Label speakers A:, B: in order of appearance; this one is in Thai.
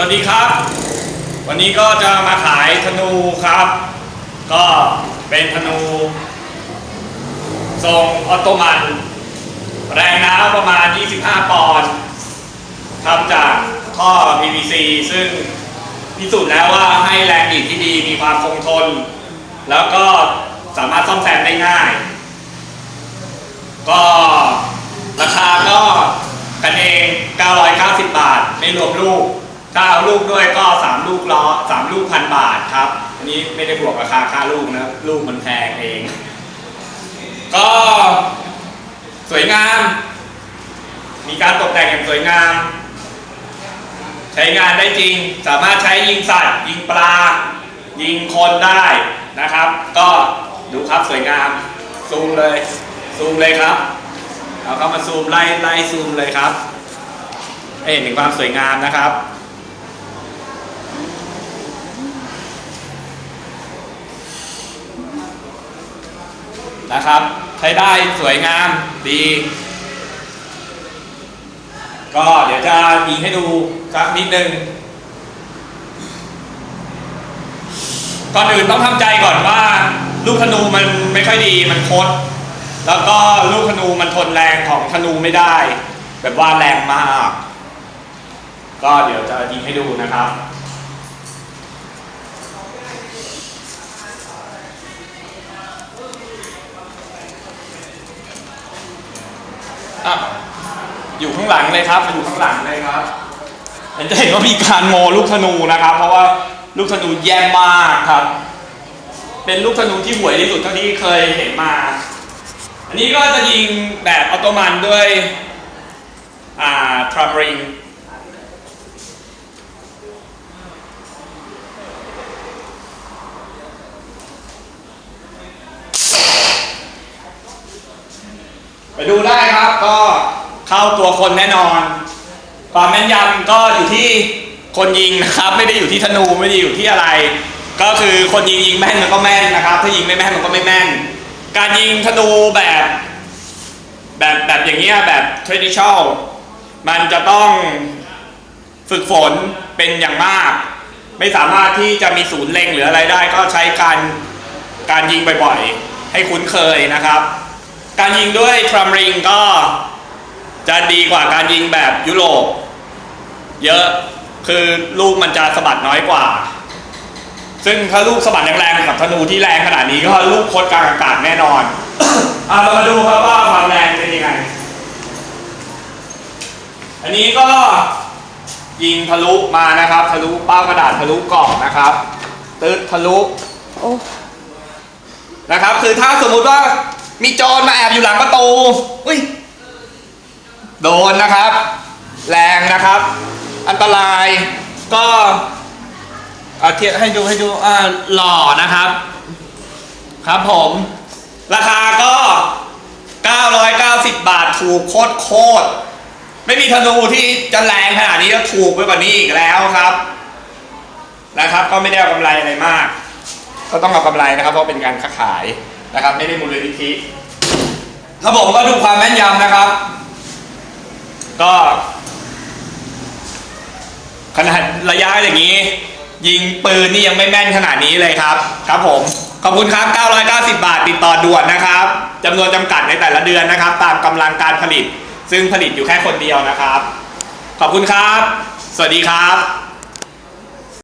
A: สวัสดีครับ วันนี้ก็จะมาขายธนูครับ ก็เป็นธนู ทรงออตโตมัน แรงน้ำประมาณ 25 ปอนด์ทำจากท่อ PVC ซึ่งพิสูจน์แล้วว่าให้แรงบิดที่ดีมีความคงทน แล้วก็สามารถซ่อมแซมได้ง่าย ก็ราคาก็กันเอง 990 บาท ไม่รวมลูก ถ้าเอาลูกด้วยก็3ลูกล้อ3ลูกพันบาทครับ อันนี้ไม่ได้บวกราคาค่าลูกนะ ลูกมันแพงเอง ก็สวยงาม มีการตกแต่งอย่างสวยงาม ใช้งานได้จริง สามารถใช้ยิงสัตว์ ยิงปลา ยิงคนได้นะครับ ก็ดูครับสวยงาม ซูมเลย ซูมเลยครับ เอาเข้ามาซูมไล่ไล่ซูมเลยครับเห็นถึงความสวยงามนะครับ นะครับ ใช้ได้สวยงามดี ก็เดี๋ยวจะยิงให้ดูสักนิดนึงก่อนอื่นต้องทำใจก่อนว่าลูกธนูมันไม่ค่อยดีมันคด แล้วก็ลูกธนูมันทนแรงของธนูไม่ได้ แบบว่าแรงมาก ก็เดี๋ยวจะยิงให้ดูนะครับ อะอยู่ข้างหลังเลยครับอยู่ข้างหลังเลยครับเห็นจะเห็นว่ามีการโมลูกธนูนะครับ เพราะว่าลูกธนูแย่มากครับ เป็นลูกธนูที่ห่วยที่สุดเท่าที่เคยเห็นมา อันนี้ก็จะยิงแบบออโตมันด้วยอ่าทรัมริง ไปดูได้ครับก็เข้าตัวคนแน่นอน ความแม่นยำก็อยู่ที่คนยิงนะครับ ไม่ได้อยู่ที่ธนูไม่ได้อยู่ที่อะไร ก็คือคนยิงยิงแม่นมันก็แม่นนะครับ ถ้ายิงไม่แม่นมันก็ไม่แม่น การยิงธนูแบบ แบบแบบอย่างเงี้ยแบบ traditional มันจะต้องฝึกฝนเป็นอย่างมาก ไม่สามารถที่จะมีศูนย์เล็งหรืออะไรได้ ก็ใช้การการยิงบ่อยๆ ให้คุ้นเคยนะครับ การยิงด้วยทรัมริงก็จะดีกว่าการยิงแบบยุโรปเยอะคือลูกมันจะสะบัดน้อยกว่า ซึ่งถ้าลูกสะบัดแรงๆกับธนูที่แรงขนาดนี้ก็ลูกโคตรกลางอากาศแน่นอนอะเรามาดูครับว่าความแรงเป็นยังไง อันนี้ก็ยิงทะลุมานะครับ ทะลุเป้ากระดาษทะลุกล่องนะครับ ตึ๊ดทะลุ
B: โอ้
A: นะครับ คือถ้าสมมุติว่า มีโจรมาแอบอยู่หลังประตูอุ้ยโดนนะครับ แรงนะครับ อันตรายก็เอาเทียบให้ดูให้ดูอ่าหล่อนะครับ ครับผม ราคาก็ 990 บาทถูกโคตรโคตรไม่มีธนูที่จะแรงขนาดนี้แล้วถูกไปกว่านี้อีกแล้วครับนะครับ ก็ไม่ได้กำไรอะไรมาก ก็ต้องเอากำไรนะครับ เพราะเป็นการค้าขาย นะครับ ไม่ได้มูลนิธิระบบก็ดูความแม่นยำนะครับ ก็ขนาดระยะอย่างนี้ ยิงปืนนี่ยังไม่แม่นขนาดนี้เลยครับ ครับผม ขอบคุณครับ 990 บาทติดต่อด่วนนะครับจำนวนจำกัดในแต่ละเดือนนะครับ ตามกำลังการผลิต ซึ่งผลิตอยู่แค่คนเดียวนะครับ ขอบคุณครับ สวัสดีครับ